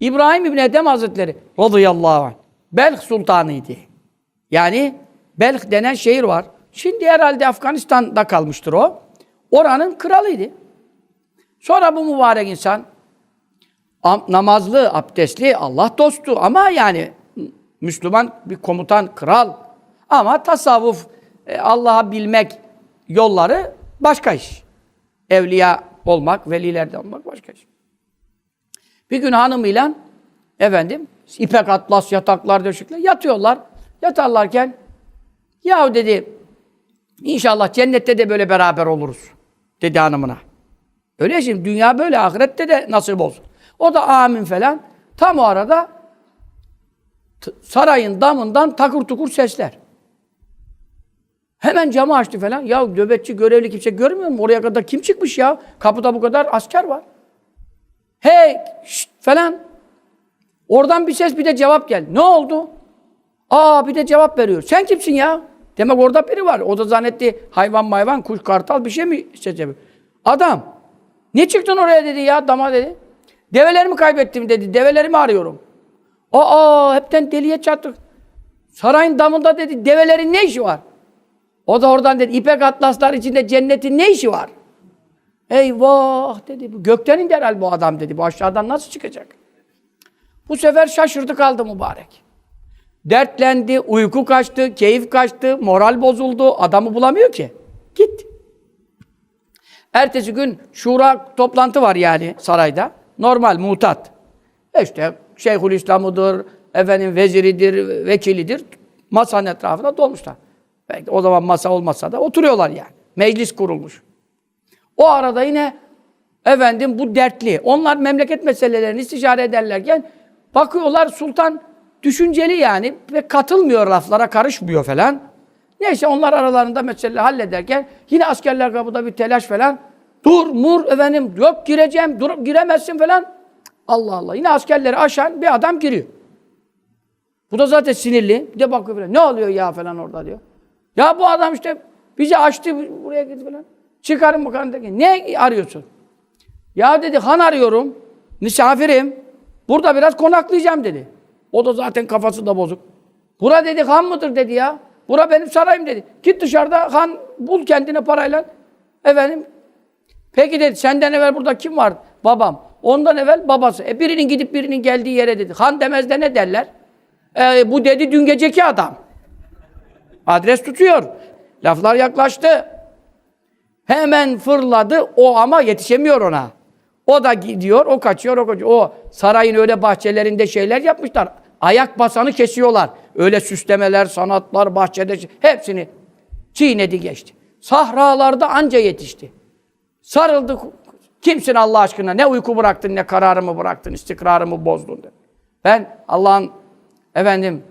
İbrahim İbni Edem Hazretleri radıyallahu anh Belh sultanıydı. Yani Belh denen şehir var. Şimdi herhalde Afganistan'da kalmıştır o. Oranın kralıydı. Sonra bu mübarek insan am- namazlı, abdestli, Allah dostu ama yani Müslüman bir komutan, kral. Ama tasavvuf, e, Allah'a bilmek yolları başka iş. Evliya olmak, velilerden olmak başka iş. Bir gün hanımıyla efendim ipek atlas yataklar döşekler yatıyorlar. Yatarlarken yahu dedi inşallah cennette de böyle beraber oluruz dedi hanımına. Öyle şimdi dünya böyle ahirette de nasip olsun. O da amin falan. Tam o arada sarayın damından takır tukur sesler. Hemen camı açtı falan. Ya nöbetçi görevli kimse görmüyor mu? Oraya kadar kim çıkmış ya? Kapıda bu kadar asker var. Hey şşt falan. Oradan bir ses bir de cevap geldi. Ne oldu? Aa bir de cevap veriyor. Sen kimsin ya? Demek orada biri var. O da zannetti hayvan mayvan, kuş, kartal bir şey mi ses? Adam. Ne çıktın oraya dedi ya dama dedi. Develerimi kaybettim dedi. Develerimi arıyorum. Aa hepten deliye çattık. Sarayın damında dedi develerin ne işi var? O da oradan dedi ipek atlaslar içinde cennetin ne işi var? Eyvah dedi. Bu gökten indi herhalde bu adam dedi. Bu aşağıdan nasıl çıkacak? Bu sefer şaşırdı kaldı mübarek. Dertlendi, uyku kaçtı, keyif kaçtı, moral bozuldu. Adamı bulamıyor ki. Gitti. Ertesi gün şura toplantı var yani sarayda. Normal, mutat. İşte Şeyhülislam'ıdır, efendim veziridir, vekilidir. Masanın etrafında dolmuşlar. Belki o zaman masa olmasa da oturuyorlar yani. Meclis kurulmuş. O arada yine efendim bu dertli. Onlar memleket meselelerini istişare ederlerken bakıyorlar sultan düşünceli yani ve katılmıyor laflara, karışmıyor falan. Neyse onlar aralarında meseleleri hallederken yine askerler kapıda bir telaş falan. Dur, mur efendim, yok gireceğim, dur, giremezsin falan. Allah Allah. Yine askerleri aşan bir adam giriyor. Bu da zaten sinirli. Bir de bakıyor falan. Ne oluyor ya falan orada diyor. Ya bu adam işte bizi açtı buraya gitti falan. Çıkarın bu kanındaki. Ne arıyorsun? Ya dedi han arıyorum. Misafirim. Burada biraz konaklayacağım dedi. O da zaten kafası da bozuk. Bura dedi han mıdır dedi ya. Bura benim sarayım dedi. Git dışarıda han bul kendine parayla. Efendim. Peki dedi senden evvel burada kim var? Babam. Ondan evvel babası. E birinin gidip birinin geldiği yere dedi. Han demez de ne derler? E, bu dedi dün geceki adam. Adres tutuyor. Laflar yaklaştı. Hemen fırladı. O ama yetişemiyor ona. O da gidiyor, o kaçıyor, o kaçıyor. O sarayın öyle bahçelerinde şeyler yapmışlar. Ayak basanı kesiyorlar. Öyle süslemeler, sanatlar, bahçede hepsini çiğnedi geçti. Sahralarda anca yetişti. Sarıldı. Kimsin Allah aşkına? Ne uyku bıraktın, ne kararımı bıraktın, istikrarımı bozdun dedi. Ben Allah'ın efendim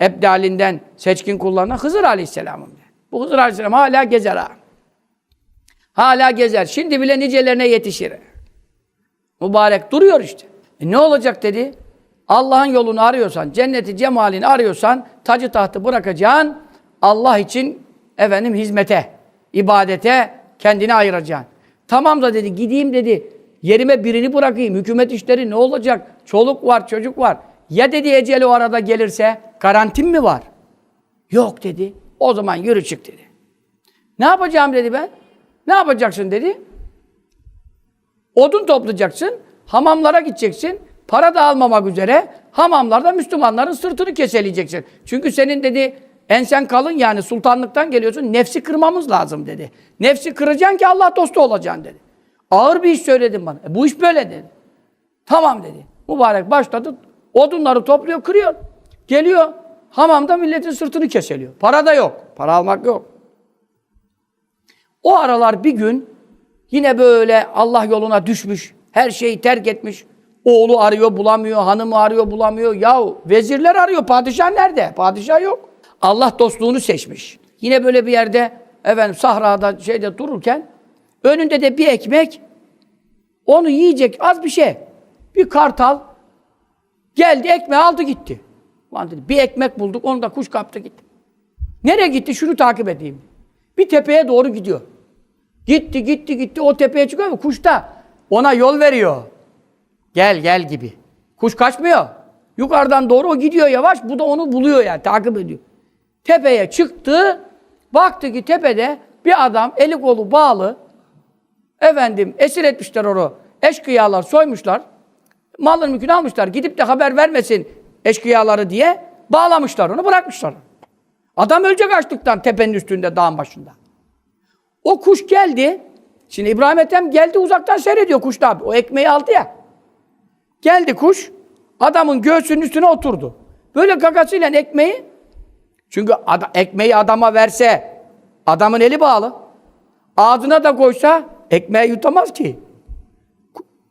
ebdalinden seçkin kullarına Hızır Aleyhisselam'ım. Bu Hızır Aleyhisselam hala gezer ha. Hala gezer. Şimdi bile nicelerine yetişir. Mübarek duruyor işte. E ne olacak dedi? Allah'ın yolunu arıyorsan, cenneti, cemalini arıyorsan tacı tahtı bırakacaksın. Allah için efendim hizmete, ibadete kendini ayıracaksın. Tamam da dedi gideyim dedi. Yerime birini bırakayım. Hükümet işleri ne olacak? Çoluk var, çocuk var. Ya dedi eceli o arada gelirse garantim mi var? Yok dedi. O zaman yürü çık dedi. Ne yapacağım dedi ben. Ne yapacaksın dedi. Odun toplayacaksın, hamamlara gideceksin, para da almamak üzere hamamlarda Müslümanların sırtını keseleyeceksin. Çünkü senin dedi ensen kalın yani sultanlıktan geliyorsun, nefsi kırmamız lazım dedi. Nefsi kıracaksın ki Allah dostu olacaksın dedi. Ağır bir iş söyledin bana. E, bu iş böyle dedi. Tamam dedi. Mübarek başladı, odunları topluyor, kırıyor. Geliyor, hamamda milletin sırtını keseliyor. Para da yok, para almak yok. O aralar bir gün yine böyle Allah yoluna düşmüş, her şeyi terk etmiş. Oğlu arıyor bulamıyor, hanımı arıyor bulamıyor. Yahu vezirler arıyor, padişah nerede? Padişah yok. Allah dostluğunu seçmiş. Yine böyle bir yerde efendim sahrada şeyde dururken önünde de bir ekmek onu yiyecek az bir şey. Bir kartal geldi ekmeği aldı gitti. Lan dedi, bir ekmek bulduk onu da kuş kaptı gitti. Nereye gitti? Şunu takip edeyim. Bir tepeye doğru gidiyor. Gitti, gitti, gitti. O tepeye çıkıyor. Kuş da ona yol veriyor. Gel, gel gibi. Kuş kaçmıyor. Yukarıdan doğru o gidiyor yavaş. Bu da onu buluyor yani takip ediyor. Tepeye çıktı. Baktı ki tepede bir adam eli kolu bağlı. Efendim esir etmişler onu. Eşkıyalar soymuşlar. Malın mülkünü almışlar. Gidip de haber vermesin eşkıyaları diye bağlamışlar onu bırakmışlar. Adam ölecek açlıktan tepenin üstünde dağın başında. O kuş geldi. Şimdi İbrahim Ethem geldi uzaktan seyrediyor kuş da. O ekmeği aldı ya. Geldi kuş. Adamın göğsünün üstüne oturdu. Böyle gagasıyla ekmeği çünkü ada- ekmeği adama verse adamın eli bağlı. Ağzına da koysa ekmeği yutamaz ki.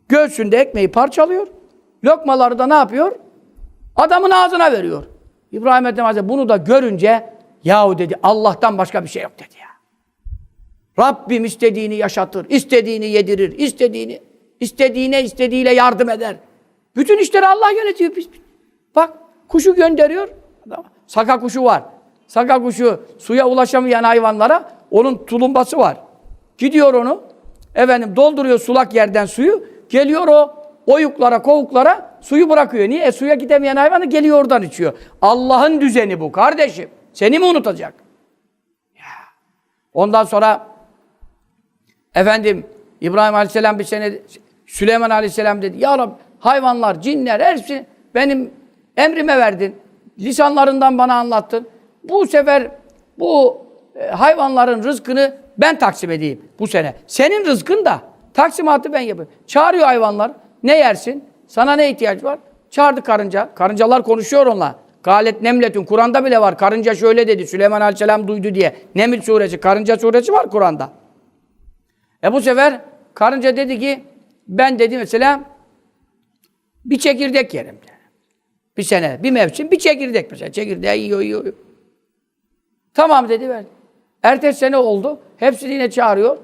Göğsünde ekmeği parçalıyor. Lokmaları da ne yapıyor? Adamın ağzına veriyor. İbrahim Ethem Hazretleri bunu da görünce yahu dedi Allah'tan başka bir şey yok dedi. Rabbim istediğini yaşatır, istediğini yedirir, istediğini, istediğine istediğiyle yardım eder. Bütün işleri Allah yönetiyor. Bak kuşu gönderiyor. Saka kuşu var. Saka kuşu suya ulaşamayan hayvanlara onun tulumbası var. Gidiyor onu. Efendim dolduruyor sulak yerden suyu. Geliyor o oyuklara, kovuklara suyu bırakıyor. Niye? E, suya gidemeyen hayvanı geliyor oradan içiyor. Allah'ın düzeni bu kardeşim. Seni mi unutacak? Ondan sonra efendim İbrahim Aleyhisselam bir sene Süleyman Aleyhisselam dedi. Ya Rab hayvanlar, cinler hepsi benim emrime verdin. Lisanlarından bana anlattın. Bu sefer bu e, hayvanların rızkını ben taksim edeyim bu sene. Senin rızkın da taksimatı ben yapayım. Çağırıyor hayvanlar. Ne yersin? Sana ne ihtiyaç var? Çağırdı karınca. Karıncalar konuşuyor onunla. Galet Nemletün. Kur'an'da bile var. Karınca şöyle dedi. Süleyman Aleyhisselam duydu diye. Neml suresi, Karınca suresi var Kur'an'da. E bu sefer karınca dedi ki ben dedi mesela bir çekirdek yerim. Bir sene, bir mevsim bir çekirdek mesela. Çekirdeği yiyor, yiyor. yiyor. Tamam dedi ver. Ertesi sene oldu. Hepsini yine çağırıyor.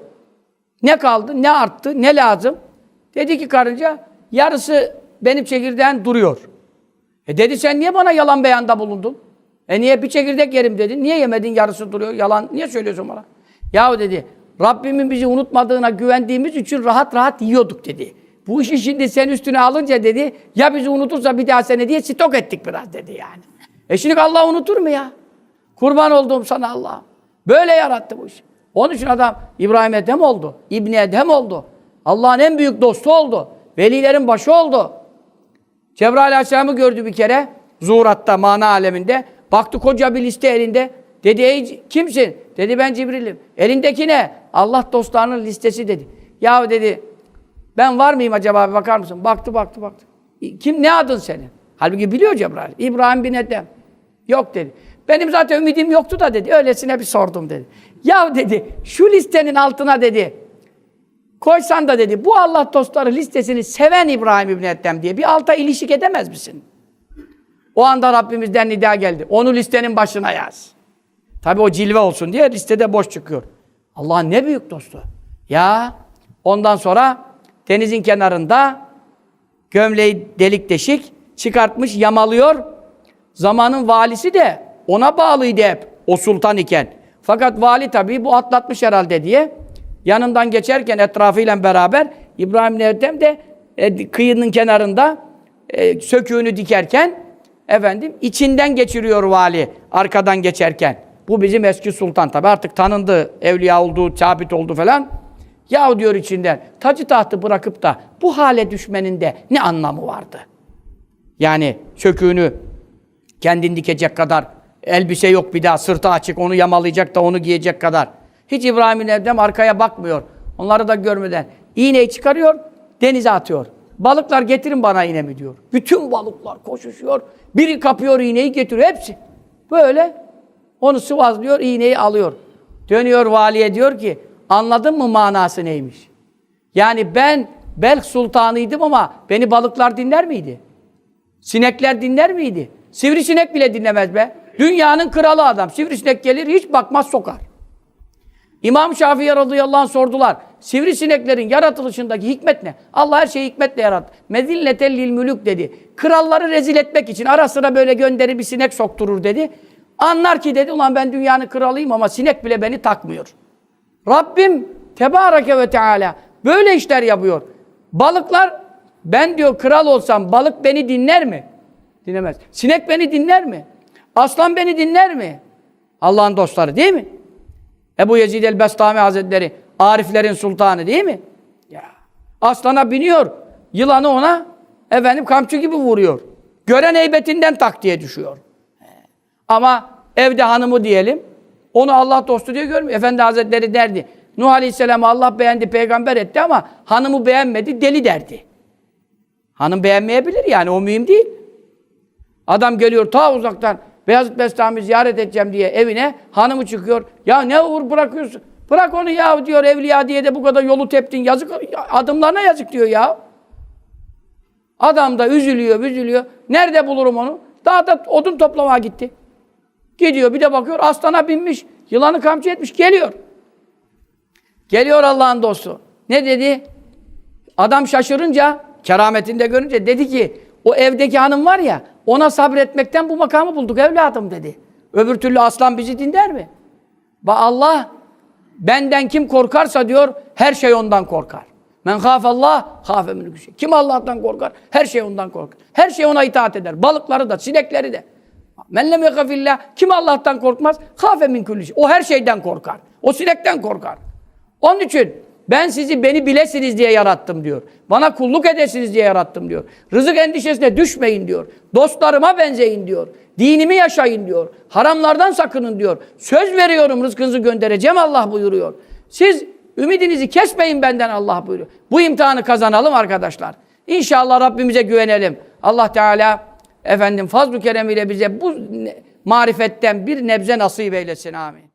Ne kaldı, ne arttı, ne lazım? Dedi ki karınca, yarısı benim çekirdeğin duruyor. E dedi sen niye bana yalan beyanda bulundun? E niye bir çekirdek yerim dedin? Niye yemedin yarısı duruyor? Yalan niye söylüyorsun bana? Yahu dedi, Rabbimin bizi unutmadığına güvendiğimiz için rahat rahat yiyorduk dedi. Bu işi şimdi sen üstüne alınca dedi, ya bizi unutursa bir daha sene diye stok ettik biraz dedi yani. E şimdi Allah unutur mu ya? Kurban olduğum sana Allah. Böyle yarattı bu iş. Onun için adam İbrahim Edhem oldu. İbni Edhem oldu. Allah'ın en büyük dostu oldu. Velilerin başı oldu. Cebrail Aleyhisselam'ı gördü bir kere. Zuhurat'ta, mana aleminde. Baktı koca bir liste elinde. Dedi ey kimsin? Dedi ben Cibril'im. Elindeki ne? Allah dostlarının listesi dedi. Ya dedi ben var mıyım acaba bir bakar mısın? Baktı baktı baktı. Kim ne adın senin? Halbuki biliyor Cebrail. İbrahim bin Edhem. Yok dedi. Benim zaten ümidim yoktu da dedi. Öylesine bir sordum dedi. Ya dedi şu listenin altına dedi. Koysan da dedi bu Allah dostları listesini seven İbrahim İbni Ethem diye bir alta ilişik edemez misin? O anda Rabbimizden nida geldi. Onu listenin başına yaz. Tabi o cilve olsun diye listede boş çıkıyor. Allah'ın ne büyük dostu. Ya ondan sonra denizin kenarında gömleği delik deşik çıkartmış yamalıyor. Zamanın valisi de ona bağlıydı hep o sultan iken. Fakat vali tabii bu atlatmış herhalde diye yanından geçerken etrafıyla beraber İbrahim Nevdem de e, kıyının kenarında e, söküğünü dikerken efendim içinden geçiriyor vali arkadan geçerken. Bu bizim eski sultan tabi artık tanındı, evliya oldu, sabit oldu falan. Yahu diyor içinden tacı tahtı bırakıp da bu hale düşmenin de ne anlamı vardı? Yani söküğünü kendin dikecek kadar elbise yok bir daha sırtı açık onu yamalayacak da onu giyecek kadar. Hiç İbrahim'in evden arkaya bakmıyor. Onları da görmeden iğneyi çıkarıyor, denize atıyor. Balıklar getirin bana iğnemi diyor. Bütün balıklar koşuşuyor. Biri kapıyor iğneyi getiriyor hepsi. Böyle onu sıvazlıyor, iğneyi alıyor. Dönüyor valiye diyor ki anladın mı manası neymiş? Yani ben Belk sultanıydım ama beni balıklar dinler miydi? Sinekler dinler miydi? Sivrisinek bile dinlemez be. Dünyanın kralı adam. Sivrisinek gelir hiç bakmaz sokar. İmam Şafii radıyallahu anh sordular. Sivrisineklerin yaratılışındaki hikmet ne? Allah her şeyi hikmetle yarattı. Mezilletel lil mülük dedi. Kralları rezil etmek için ara sıra böyle gönderi bir sinek sokturur dedi. Anlar ki dedi ulan ben dünyanın kralıyım ama sinek bile beni takmıyor. Rabbim Tebareke ve Teala böyle işler yapıyor. Balıklar ben diyor kral olsam balık beni dinler mi? Dinlemez. Sinek beni dinler mi? Aslan beni dinler mi? Allah'ın dostları değil mi? Ebu Yezid el-Bestami Hazretleri, Ariflerin sultanı değil mi? Ya. Aslana biniyor, yılanı ona efendim kamçı gibi vuruyor. Gören heybetinden tak diye düşüyor. Ama evde hanımı diyelim, onu Allah dostu diye görmüyor. Efendi Hazretleri derdi, Nuh Aleyhisselam'ı Allah beğendi, peygamber etti ama hanımı beğenmedi, deli derdi. Hanım beğenmeyebilir yani, o mühim değil. Adam geliyor ta uzaktan, Beyazıt Bestami ziyaret edeceğim diye evine, hanımı çıkıyor. Ya ne uğur bırakıyorsun? Bırak onu ya diyor, evliya diye de bu kadar yolu teptin, yazık, adımlarına yazık diyor ya. Adam da üzülüyor, üzülüyor. Nerede bulurum onu? Dağda odun toplamaya gitti. Gidiyor bir de bakıyor aslana binmiş. Yılanı kamçı etmiş. Geliyor. Geliyor Allah'ın dostu. Ne dedi? Adam şaşırınca, kerametinde görünce dedi ki o evdeki hanım var ya ona sabretmekten bu makamı bulduk evladım dedi. Öbür türlü aslan bizi dinler mi? Ba Allah benden kim korkarsa diyor her şey ondan korkar. Men Allah hafe min şey. Kim Allah'tan korkar? Her şey ondan korkar. Her şey ona itaat eder. Balıkları da, sinekleri de. Men lem yekafillah. Kim Allah'tan korkmaz? Hafe min kulli şey. O her şeyden korkar. O sinekten korkar. Onun için ben sizi beni bilesiniz diye yarattım diyor. Bana kulluk edesiniz diye yarattım diyor. Rızık endişesine düşmeyin diyor. Dostlarıma benzeyin diyor. Dinimi yaşayın diyor. Haramlardan sakının diyor. Söz veriyorum rızkınızı göndereceğim Allah buyuruyor. Siz ümidinizi kesmeyin benden Allah buyuruyor. Bu imtihanı kazanalım arkadaşlar. İnşallah Rabbimize güvenelim. Allah Teala efendim fazl-ı keremiyle bize bu marifetten bir nebze nasip eylesin. Amin.